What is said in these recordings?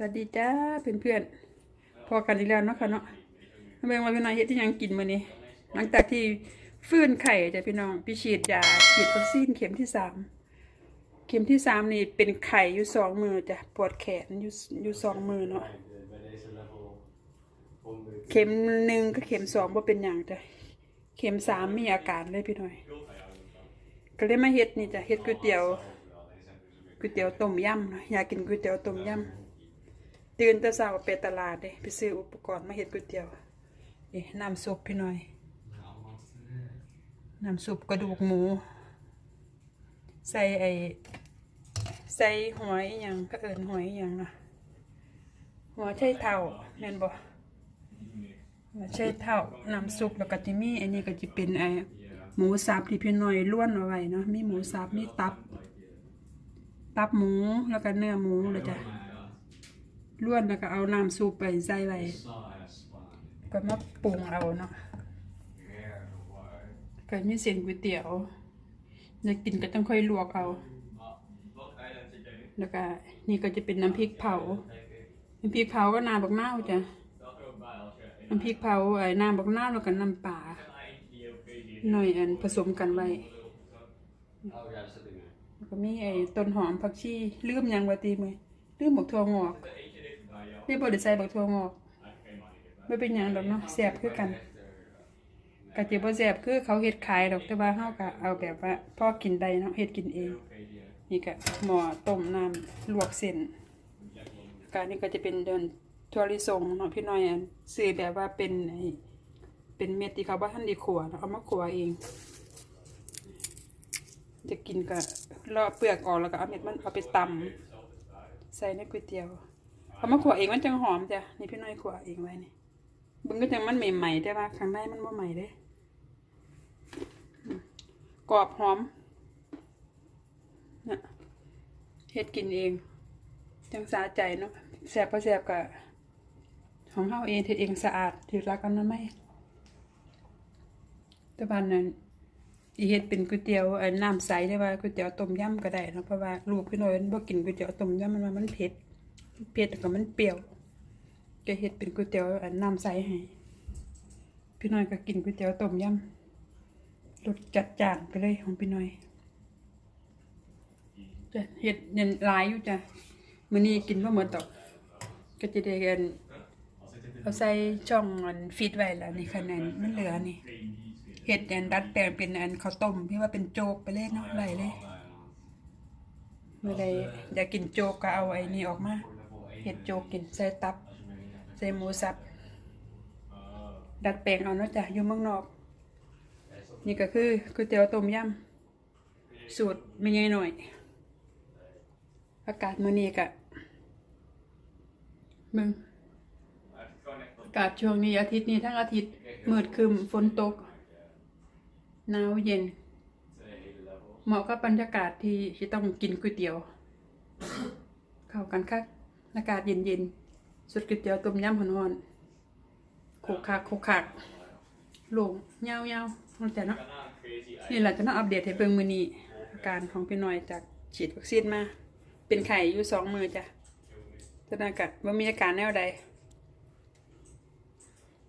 สวัสดีจ้าเพื่อนเพื่อนๆพอกันอีกแล้วเนาะค่ะเนาะเบิ่งว่าพี่น้องเฮ็ดที่ยังกินมื้อนี้หลังจากที่ฟื้นไข่จ้ะพี่น้องพี่ฉีดยาฉีดวัคซีนเข็มที่สามเข็มที่สามนี่เป็นไข่อยู่สองมือจ้ะปวดแขนอยู่อยู่สองมือเนาะเข็มหนึ่งกับเข็มสองบ่าเป็นหยังจ้ะเข็มสามมีอาการเลยพี่น้อย ก็เลยมาเฮ็ดนี่จ้ะเฮ็ดก๋วยเตี๋ยวก๋วยเตี๋ยวต้มยำเนาะอยากกินก๋วยเตี๋ยวต้มยำ ตื่นแต่เช้าไปตลาดเด้ไปซื้ออุปกรณ์มาเฮ็ดก๋วยเตี๋ยวนี่น้ำซุปพี่น้อย น้ำซุปกระดูกหมู ใส่ไอใส่หอยอหยังก็เอิญหอยอหยังนะหัวไชเท่าแม่นบ่หัวไชเท่าน้ำซุปแล้วก็จะมีอันนี้ก็จะเป็นไอหมูสับที่พี่น้อยล้วนเอาไว้เนาะมีหมูสับมีตับ ตับหมูแล้วก็เนื้อหมูเลยจ้ะ ล้วนแล้วก็เอาน้ำซุปไปใส่ไว้ก็มาปรุงเอาเนาะก็มีเส้นก๋วยเตี๋ยวอยากกินก็ต้องค่อยลวกเอา แล้วก็นี่ก็จะเป็นน้ำพริกเผา น้ำพริกเผาก็น้ำบักนาวจ้ะ น้ำพริกเผาไอ้น้ำบักนาวแล้วก็น้ำปลาหน่อยอันผสมกันไว้แล้วก็มีไอ้ต้นหอมผักชีลืมยังว่าตีมือลืมบักทั่วงอก นี่บ่ได้ใส่บักทั่วงอกไม่เป็นหยังดอกเนาะแซ่บคือกันกะจิบ่แซ่บคือเขาเฮ็ดขายดอกแต่ว่าเฮาก็เอาแบบว่าพ่อกินได้เนาะเฮ็ดกินเอง นี่ก็หม้อต้มน้ำลวกเส้นการนี้ก็จะเป็นเดินถั่วลิสงเนาะพี่น้อยอันซื้อแบบว่าเป็นเป็นเม็ดที่เขาบ่ทันด้ขัวเนาะเอามาขัวเอง จะกินก็เลาะเปลือกออกแล้วก็เอาเม็ดมันเอาไปตำใส่ในก๋วยเตี๋ยว เอามาขวเองมันจังหอมจ้ะนี่พี่น้อยขวเองไว้นี่บึงก็จังมันใหม่ๆแต่ว่าข้างในมันบ่ใหม่เด้กรอบหอมนะเฮ็ดกินเอง จังสาใจเนาะแซ่บบ่แซ่บก็ของเฮาเองเฮ็ดเองสะอาดถือรักกันนั้นไมแต่บ้านนั้นอีเฮ็ดเป็นก๋วยเตี๋ยวน้ำใสได้ว่าก๋วยเตี๋ยวต้มยำก็ได้เนาะเพราะว่าลูกพี่น้อยบ่กินก๋วยเตี๋ยวต้มยำมันมันเผ็ด เผ็ดแล้วก็มันเปรี้ยวก็เฮ็ดเป็นก๋วยเตี๋ยวอันน้ำใสให้ พี่น้อยก็กินก๋วยเตี๋ยวต้มยำรสจัดจ้านไปเลยของพี่น้อยจะเฮ็ดเน้นลายอยู่จ้ะมื้อนี้กินบ่หมดดอกก็จะได้กันเอาใส่ช่องอันฟีดไว้แล้วนี่คะแนนมันเหลือนี่เฮ็ดอันดัดแปลงเป็นอันข้าวต้มพี่ว่าเป็นโจ๊กไปเลยเนาะไหลเลยเมื่อใดอยากกินโจ๊กก็เอาไอ้นี่ออกมา เฮ็ดโจกกินใส่ตับใส่หมูสับ ดัดแปลงเอาเนาะจ้ะอยู่เมืองนอก นี่ก็คือก๋วยเตี๋ยวต้มยำสูตรไม่ใหญ่หน่อย อากาศมื้อนี้ก็มึงอากาศช่วงนี้อาทิตย์นี้ทั้งอาทิตย์มืดครึมฝนตกหนาวเย็น เหมาะกับบรรยากาศที่ที่ต้องกินก๋วยเตี๋ยว เข้ากันคัก อากาศเย็นๆสุดก๋วยเตี๋ยวต้มยำหอนๆโขกคักโขกคักโลงยาวๆนั่นแต่เนาะนี่แหละจะมาอัปเดตให้เบิ่งมือนี้อาการของพี่น้อยจากฉีดวัคซีนมา เป็นไข้อยู่สองมือจ้ะตอนนั้นก็บ่มีอาการแนวใด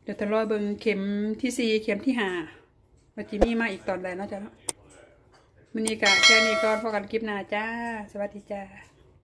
เดี๋ยวจะรอเบิ่งเข็มที่สี่เข็มที่ห้าว่าจิมีมาอีกตอนใดเนาะจ้ะเนาะมือนี้ก็แค่นี้ก่อนพอกันคลิปหน้าจ้า สวัสดีจ้า